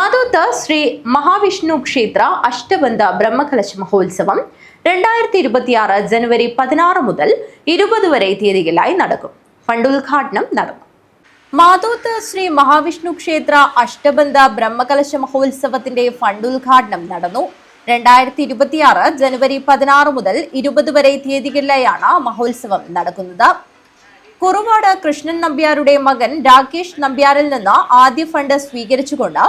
മാതോത്ത് ശ്രീ മഹാവിഷ്ണു ക്ഷേത്ര അഷ്ടബന്ധ ബ്രഹ്മകലശ മഹോത്സവം രണ്ടായിരത്തി ഇരുപത്തിയാറ് ജനുവരി പതിനാറ് മുതൽ ഇരുപത് വരെ തീയതികളായി നടക്കും. ഫണ്ട് ഉദ്ഘാടനം നടന്നു മാതോത്ത് ശ്രീ മഹാവിഷ്ണു ക്ഷേത്ര അഷ്ടബന്ധ ബ്രഹ്മകലശ മഹോത്സവത്തിന്റെ ഫണ്ട് ഉദ്ഘാടനം നടന്നു. രണ്ടായിരത്തി ഇരുപത്തിയാറ് ജനുവരി പതിനാറ് മുതൽ ഇരുപത് വരെ തീയതികളിലായാണ് മഹോത്സവം നടക്കുന്നത്. കുറുവാട് കൃഷ്ണൻ നമ്പ്യാരുടെ മകൻ രാകേഷ് നമ്പ്യാരിൽ നിന്ന് ആദ്യ ഫണ്ട് സ്വീകരിച്ചുകൊണ്ട്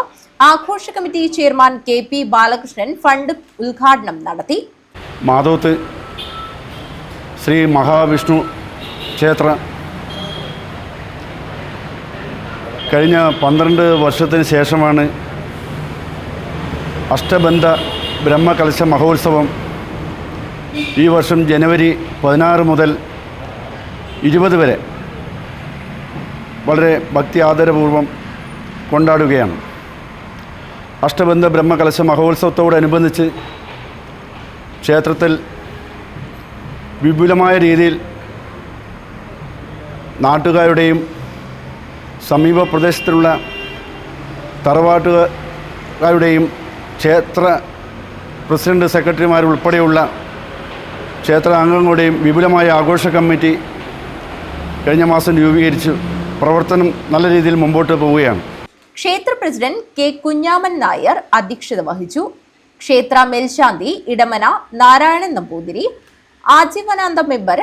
ആഘോഷ committee chairman K P Balakrishnan fund ഉദ്ഘാടനം നടത്തി. മാധവത്ത് ശ്രീ മഹാവിഷ്ണു ക്ഷേത്ര കഴിഞ്ഞ പന്ത്രണ്ട് വർഷത്തിന് ശേഷമാണ് അഷ്ടബന്ധ ബ്രഹ്മകലശ മഹോത്സവം ഈ വർഷം ജനുവരി പതിനാറ് മുതൽ ഇരുപത് വരെ വളരെ ഭക്തി ആദരപൂർവം കൊണ്ടാടുകയാണ്. അഷ്ടബന്ധ ബ്രഹ്മകലശ മഹോത്സവത്തോടനുബന്ധിച്ച് ക്ഷേത്രത്തിൽ വിപുലമായ രീതിയിൽ നാട്ടുകാരുടെയും സമീപ പ്രദേശത്തുള്ള തറവാട്ടുകാരുടെയും ക്ഷേത്ര പ്രസിഡന്റ് സെക്രട്ടറിമാരുൾപ്പെടെയുള്ള ക്ഷേത്ര അംഗങ്ങളുടെയും വിപുലമായ ആഘോഷ കമ്മിറ്റി കഴിഞ്ഞ മാസം രൂപീകരിച്ചു. പ്രവർത്തനം നല്ല രീതിയിൽ മുമ്പോട്ട് പോവുകയാണ്. ക്ഷേത്ര പ്രസിഡന്റ് കെ കുഞ്ഞാമൻ നായർ അധ്യക്ഷത വഹിച്ചു. ക്ഷേത്ര മേൽശാന്തി ഇടമന നാരായണൻ നമ്പൂതിരി. ആജീവനാന്ത മെമ്പർ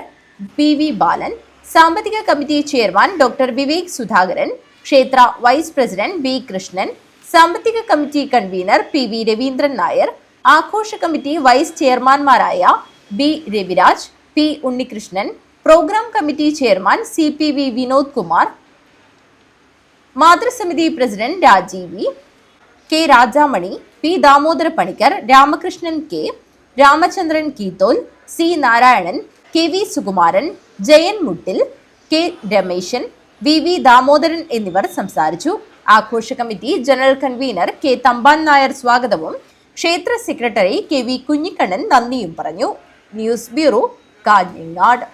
പി വി ബാലൻ. സാമ്പത്തിക committee chairman doctor Vivek Sudhakaran. ക്ഷേത്ര വൈസ് പ്രസിഡന്റ് ബി കൃഷ്ണൻ. സാമ്പത്തിക committee convener P V Raveendran Nair. ആഘോഷ committee vice ചെയർമാൻമാരായ B Raviraj P Unnikrishnan. Programme committee chairman C P V Vinod Kumar. മാതൃസമിതി president Rajeevi K Rajamani P Damodara Panicker Ramakrishnan K Ramachandran Keethol C Narayanan K V Sukumaran Jayan Muttil K Rameshan V V Damodaran എന്നിവർ സംസാരിച്ചു. ആഘോഷ committee general convener K Thampan Nair സ്വാഗതവും ക്ഷേത്ര secretary K V Kunhikannan നന്ദിയും പറഞ്ഞു. News bureau Kanhangad.